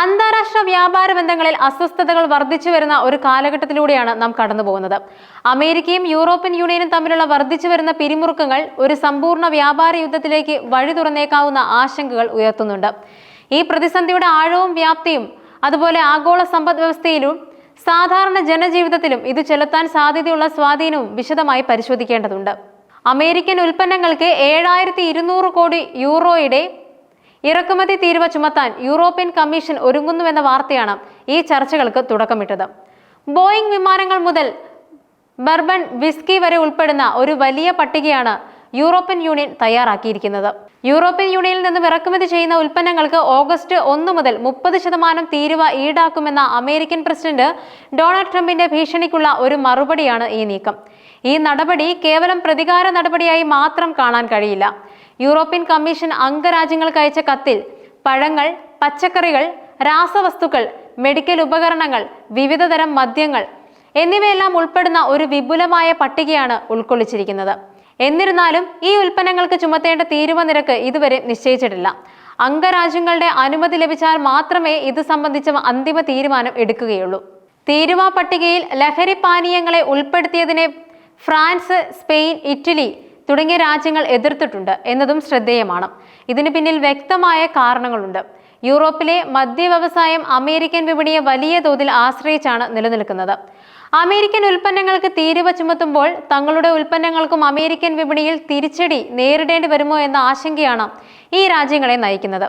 അന്താരാഷ്ട്ര വ്യാപാര ബന്ധങ്ങളിൽ അസ്വസ്ഥതകൾ വർദ്ധിച്ചു വരുന്ന ഒരു കാലഘട്ടത്തിലൂടെയാണ് നാം കടന്നുപോകുന്നത് അമേരിക്കയും യൂറോപ്യൻ യൂണിയനും തമ്മിലുള്ള വർദ്ധിച്ചു വരുന്ന പിരിമുറുക്കങ്ങൾ ഒരു സമ്പൂർണ വ്യാപാര യുദ്ധത്തിലേക്ക് വഴി തുറന്നേക്കാവുന്ന ആശങ്കകൾ ഉയർത്തുന്നുണ്ട്. ഈ പ്രതിസന്ധിയുടെ ആഴവും വ്യാപ്തിയും അതുപോലെ ആഗോള സമ്പദ് വ്യവസ്ഥയിലും സാധാരണ ജനജീവിതത്തിലും ഇത് ചെലുത്താൻ സാധ്യതയുള്ള സ്വാധീനവും വിശദമായി പരിശോധിക്കേണ്ടതുണ്ട്. അമേരിക്കൻ ഉൽപ്പന്നങ്ങൾക്ക് ഏഴായിരത്തി ഇരുന്നൂറ് കോടി യൂറോയുടെ ഇറക്കുമതി തീരുവ ചുമത്താൻ യൂറോപ്യൻ കമ്മീഷൻ ഒരുങ്ങുന്നുവെന്ന വാർത്തയാണ് ഈ ചർച്ചകൾക്ക് തുടക്കമിട്ടത്. ബോയിംഗ് വിമാനങ്ങൾ മുതൽ ബർബൺ വിസ്കി വരെ ഉൾപ്പെടുന്ന ഒരു വലിയ പട്ടികയാണ് യൂറോപ്യൻ യൂണിയൻ തയ്യാറാക്കിയിരിക്കുന്നത്. യൂറോപ്യൻ യൂണിയനിൽ നിന്നും ഇറക്കുമതി ചെയ്യുന്ന ഉൽപ്പന്നങ്ങൾക്ക് ഓഗസ്റ്റ് ഒന്ന് മുതൽ മുപ്പത് ശതമാനം തീരുവ ഈടാക്കുമെന്ന അമേരിക്കൻ പ്രസിഡന്റ് ഡൊണാൾഡ് ട്രംപിന്റെ ഭീഷണിക്കുള്ള ഒരു മറുപടിയാണ് ഈ നീക്കം. ഈ നടപടി കേവലം പ്രതികാര നടപടിയായി മാത്രം കാണാൻ കഴിയില്ല. യൂറോപ്യൻ കമ്മീഷൻ അംഗരാജ്യങ്ങൾക്ക് അയച്ച കത്തിൽ പഴങ്ങൾ പച്ചക്കറികൾ രാസവസ്തുക്കൾ മെഡിക്കൽ ഉപകരണങ്ങൾ വിവിധതരം മദ്യങ്ങൾ എന്നിവയെല്ലാം ഉൾപ്പെടുന്ന ഒരു വിപുലമായ പട്ടികയാണ് ഉൾക്കൊള്ളിച്ചിരിക്കുന്നത്. എന്നിരുന്നാലും ഈ ഉൽപ്പന്നങ്ങൾക്ക് ചുമത്തേണ്ട തീരുവ നിരക്ക് ഇതുവരെ നിശ്ചയിച്ചിട്ടില്ല. അംഗരാജ്യങ്ങളുടെ അനുമതി ലഭിച്ചാൽ മാത്രമേ ഇത് സംബന്ധിച്ച അന്തിമ തീരുമാനം എടുക്കുകയുള്ളൂ. തീരുവ പട്ടികയിൽ ലഹരി പാനീയങ്ങളെ ഉൾപ്പെടുത്തിയതിനെ ഫ്രാൻസ് സ്പെയിൻ ഇറ്റലി തുടങ്ങിയ രാജ്യങ്ങൾ എതിർത്തിട്ടുണ്ട് എന്നതും ശ്രദ്ധേയമാണ്. ഇതിന് പിന്നിൽ വ്യക്തമായ കാരണങ്ങളുണ്ട്. യൂറോപ്പിലെ മദ്യ വ്യവസായം അമേരിക്കൻ വിപണിയെ വലിയ തോതിൽ ആശ്രയിച്ചാണ് നിലനിൽക്കുന്നത്. അമേരിക്കൻ ഉൽപ്പന്നങ്ങൾക്ക് തീരുവ ചുമത്തുമ്പോൾ തങ്ങളുടെ ഉൽപ്പന്നങ്ങൾക്കും അമേരിക്കൻ വിപണിയിൽ തിരിച്ചടി നേരിടേണ്ടി വരുമോ എന്ന ആശങ്കയാണ് ഈ രാജ്യങ്ങളെ നയിക്കുന്നത്.